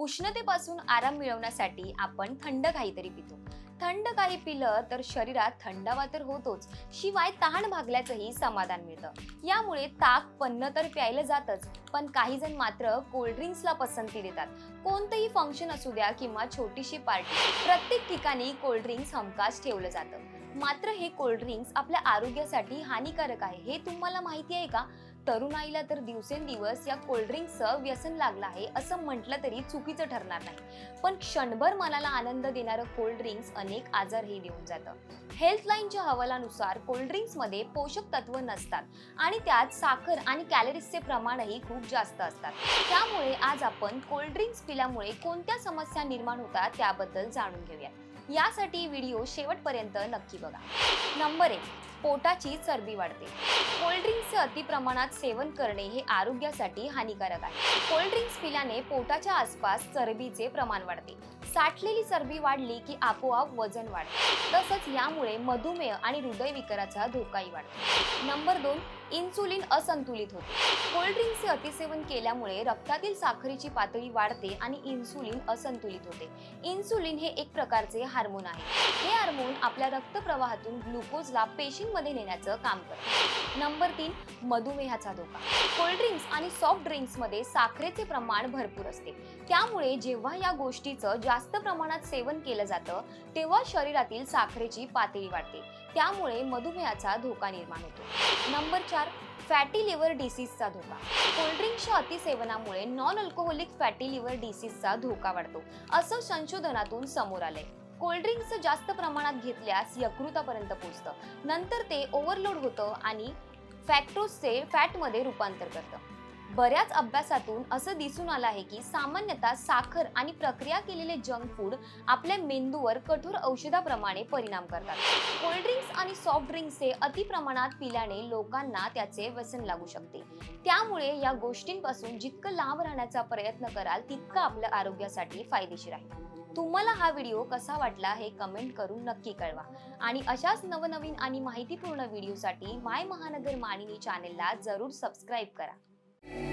उष्णतेपासून आराम मिळवण्यासाठी आपण थंड काहीतरी पितो. थंड काही पिलं तर शरीरात थंडावा तर होतोच. शिवाय तहान भागल्याचंही समाधान मिळतं. यामुळे ताक पन्न तर प्यायलं जातच पण काही जण मात्र कोल्ड्रिंक्सला पसंती देतात. कोणतंही फंक्शन असू द्या किंवा छोटीशी पार्टी प्रत्येक ठिकाणी कोल्ड्रिंक्स हमखास ठेवलं जातं. मात्र हे कोल्ड्रिंक्स आपल्या आरोग्यासाठी हानिकारक आहे हे तुम्हाला माहिती आहे का? तरुणाईला तर दिवसेंदिवस या कोल्ड्रिंक्सचं व्यसन लागलं आहे असं म्हटलं तरी चुकीचं ठरणार नाही. पण क्षणभर मनाला आनंद देणारं कोल्ड्रिंक्स अनेक आजारही देऊन जातं. हेल्थलाईनच्या हवालानुसार कोल्ड्रिंक्समध्ये पोषक तत्व नसतात आणि त्यात साखर आणि कॅलरीजचे प्रमाणही खूप जास्त असतात. त्यामुळे आज आपण कोल्ड्रिंक्स पिल्यामुळे कोणत्या समस्या निर्माण होतात त्याबद्दल जाणून घेऊया यासाठी व्हिडिओ शेवटपर्यंत नक्की बघा. नंबर एक पोटाची चरबी वाढते. कोल्ड्रिंक्सचे अति प्रमाणात सेवन करणे हे आरोग्यासाठी हानिकारक आहे. कोल्ड्रिंक्स पिल्याने पोटाच्या आसपास चरबीचे प्रमाण वाढते. साठलेली चरबी वाढली की आपोआप वजन वाढते. तसंच यामुळे मधुमेह आणि हृदयविकाराचा धोकाही वाढतो. नंबर दोन इन्सुलिन असंतुलित होते. कोल्ड्रिंक्सचे अतिसेवन केल्यामुळे रक्तातील साखरेची पातळी वाढते आणि इन्सुलिन असंतुलित होते. इन्सुलिन हे एक प्रकारचे हार्मोन आहे. हे हार्मोन आपल्या रक्तप्रवाहातून ग्लुकोजला पेशींमध्ये नेण्याचं काम करते. नंबर तीन मधुमेहाचा धोका. कोल्ड्रिंक्स आणि सॉफ्ट ड्रिंक्समध्ये साखरेचे प्रमाण भरपूर असते. त्यामुळे जेव्हा या गोष्टीचं जास्त जास्त प्रमाणात सेवन केलं जातं तेव्हा शरीरातील साखरेची पातळी वाढते. त्यामुळे मधुमेहाचा धोका निर्माण होतो. नंबर चार फॅटी लिव्हर डिसीजचा धोका. कोल्ड्रिंकच्या अतिसेवनामुळे नॉन अल्कोहोलिक फॅटी लिव्हर डिसीजचा धोका वाढतो असं संशोधनातून समोर आलंय. कोल्ड्रिंक्स जास्त प्रमाणात घेतल्यास यकृतापर्यंत पोचतं. नंतर ते ओव्हरलोड होतं आणि फॅक्टोजचे फॅटमध्ये रूपांतर करतं. बऱ्याच अभ्यासातून असं दिसून आलं आहे की सामान्यतः साखर आणि प्रक्रिया केलेले जंक फूड आपल्या मेंदूवर कठोर औषधाप्रमाणे परिणाम करतात. कोल्ड्रिंक्स आणि सॉफ्ट ड्रिंक्सचे अति प्रमाणात पिल्याने लोकांना त्याचे व्यसन लागू शकते. त्यामुळे या गोष्टींपासून जितकं लांब राहण्याचा प्रयत्न कराल तितकं आपल्या आरोग्यासाठी फायदेशीर आहे. तुम्हाला हा व्हिडिओ कसा वाटला हे कमेंट करून नक्की कळवा. आणि अशाच नवनवीन आणि माहितीपूर्ण व्हिडिओसाठी माय महानगर मानिनी चॅनेलला जरूर सबस्क्राईब करा. you